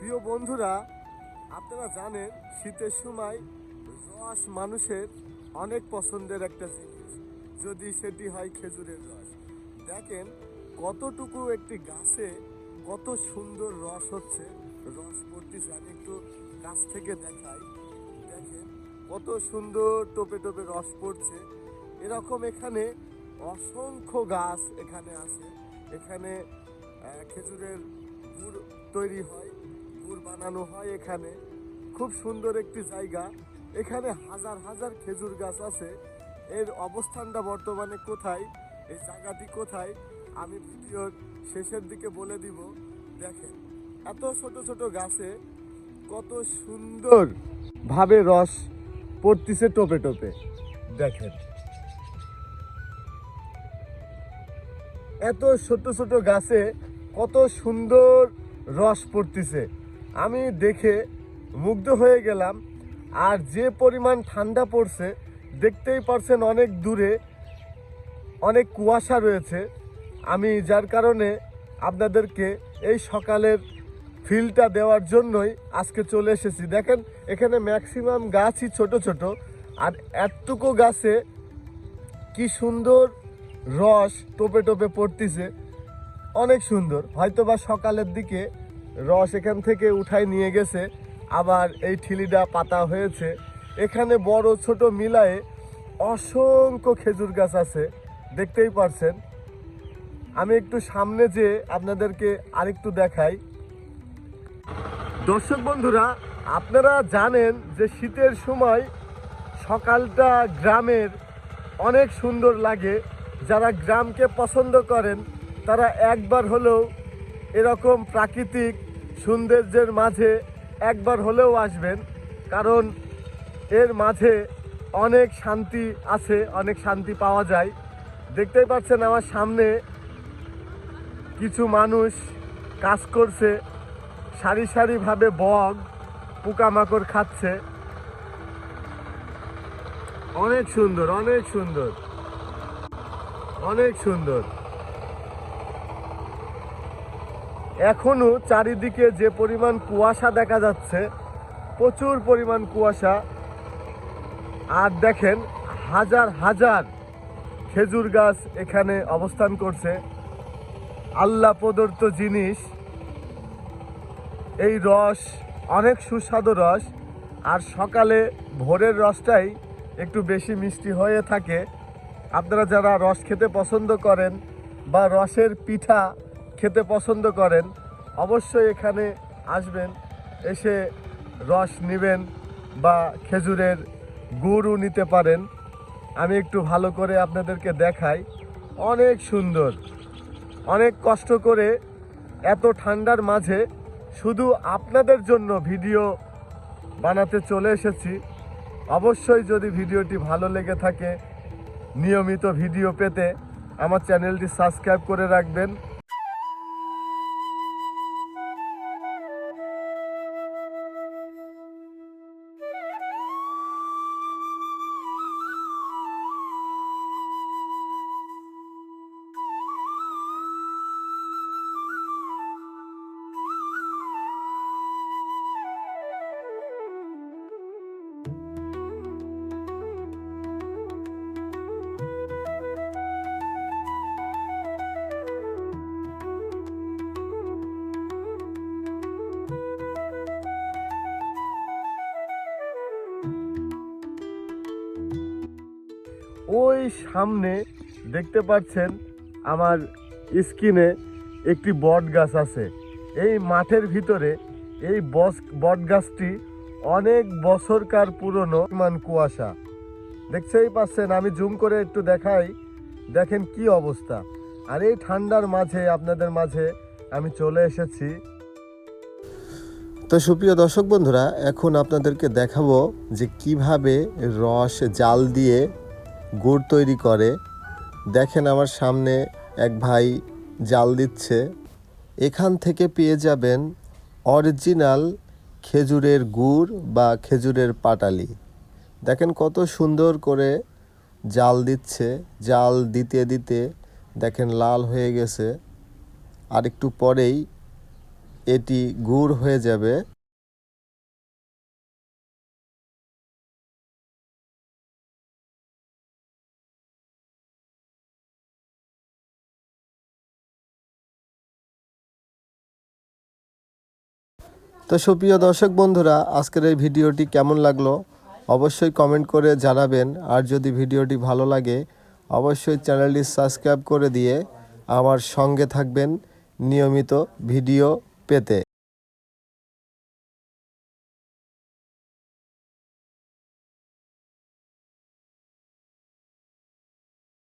প্রিয় বন্ধুরা, আপনারা জানেন শীতের সময় রস মানুষের অনেক পছন্দের একটা জিনিস। যদি সেটি হয় খেজুরের রস। দেখেন কতটুকু একটি গাছে কত সুন্দর রস হচ্ছে। রস পড়তেছে আমি একটু গাছ থেকে দেখাই। দেখেন কত সুন্দর টোপে টোপে রস পড়ছে। এরকম এখানে অসংখ্য গাছ এখানে আছে। এখানে খেজুরের গুড় তৈরি হয়। গুড় বানানো হয় এখানে। খুব সুন্দর একটি জায়গা। এখানে হাজার হাজার খেজুর গাছ আছে। এর অবস্থানটা বর্তমানে কোথায়? এই জায়গাটি কোথায়? আমি ভিডিওর শেষের দিকে বলে দিব। দেখেন, এত ছোট ছোট গাছে কত সুন্দর ভাবে রস পড়তিছে টোপে টোপে। দেখেন, এত ছোট ছোট গাছে কত সুন্দর রস পড়তিছে। আমি দেখে মুগ্ধ হয়ে গেলাম। আর যে পরিমাণ ঠান্ডা পড়ছে, দেখতেই পারছেন অনেক দূরে অনেক কুয়াশা রয়েছে। আমি যার কারণে আপনাদেরকে এই সকালের ফিলটা দেওয়ার জন্যই আজকে চলে এসেছি। দেখেন, এখানে ম্যাক্সিমাম গাছই ছোট ছোট, আর এতটুকু গাছে কি সুন্দর রস টোপে টোপে পড়তিছে। অনেক সুন্দর। হয়তো বা সকালের দিকে রস এখান থেকে উঠাই নিয়ে গেছে, আবার এই ঠিলিটা পাতা হয়েছে। এখানে বড় ছোট মিলায়ে অসংখ্য খেজুর গাছ আছে, দেখতেই পারছেন। আমি একটু সামনে যে আপনাদেরকে আরেকটু দেখাই। দর্শক বন্ধুরা, আপনারা জানেন যে শীতের সময় সকালটা গ্রামের অনেক সুন্দর লাগে। যারা গ্রামকে পছন্দ করেন, তারা একবার হলেও এরকম প্রাকৃতিক সৌন্দর্যের মাঝে একবার হলেও আসবেন, কারণ এর মাঝে অনেক শান্তি আছে, অনেক শান্তি পাওয়া যায়। দেখতেই পাচ্ছেন আমার সামনে কিছু মানুষ কাজ করছে, সারি সারিভাবে বগ পোকামাকড় খাচ্ছে। অনেক সুন্দর অনেক সুন্দর অনেক সুন্দর। এখনও চারিদিকে যে পরিমাণ কুয়াশা দেখা যাচ্ছে, প্রচুর পরিমাণ কুয়াশা। আর দেখেন, হাজার হাজার খেজুর গাছ এখানে অবস্থান করছে। আল্লাহ প্রদত্ত জিনিস। এই রস, অনেক সুস্বাদু রস। আর সকালে ভোরের রসটাই একটু বেশি মিষ্টি হয়ে থাকে। আপনারা যারা রস খেতে পছন্দ করেন বা রসের পিঠা খেতে পছন্দ করেন, অবশ্যই এখানে আসবেন, এসে রস নেবেন বা খেজুরের গুড়ও নিতে পারেন। আমি একটু ভালো করে আপনাদেরকে দেখাই। অনেক সুন্দর। অনেক কষ্ট করে এত ঠান্ডার মাঝে শুধু আপনাদের জন্য ভিডিও বানাতে চলে এসেছি। অবশ্যই যদি ভিডিওটি ভালো লেগে থাকে, নিয়মিত ভিডিও পেতে আমার চ্যানেলটি সাবস্ক্রাইব করে রাখবেন। ওই সামনে দেখতে পাচ্ছেন আমার স্কিনে একটি বট গাছ আছে। এই মাঠের ভিতরে এই বস, বট গাছটি অনেক বছরকার পুরনো মান কুয়াশা। দেখতেই পাচ্ছেন, আমি জুম করে একটু দেখাই, দেখেন কি অবস্থা। আর এই ঠান্ডার মাঝে, আপনাদের মাঝে আমি চলে এসেছি। তো সুপ্রিয় দর্শক বন্ধুরা, এখন আপনাদেরকে দেখাবো যে কীভাবে রস জাল দিয়ে গুড় তৈরি করে। দেখেন আমার সামনে এক ভাই জাল দিচ্ছে। এখান থেকে পেয়ে যাবেন অরিজিনাল খেজুরের গুড় বা খেজুরের পাটালি। দেখেন কত সুন্দর করে জাল দিচ্ছে। জাল দিতে দিতে দেখেন লাল হয়ে গেছে। আর একটু পরেই এটি গুড় হয়ে যাবে। তো সুপ্রিয় দর্শক বন্ধুরা, আজকের এই ভিডিওটি কেমন লাগল? অবশ্যই কমেন্ট করে জানাবেন। আর যদি ভিডিওটি ভালো লাগে, অবশ্যই চ্যানেলটি সাবস্ক্রাইব করে দিয়ে আমার সঙ্গে থাকবেন নিয়মিত ভিডিও পেতে।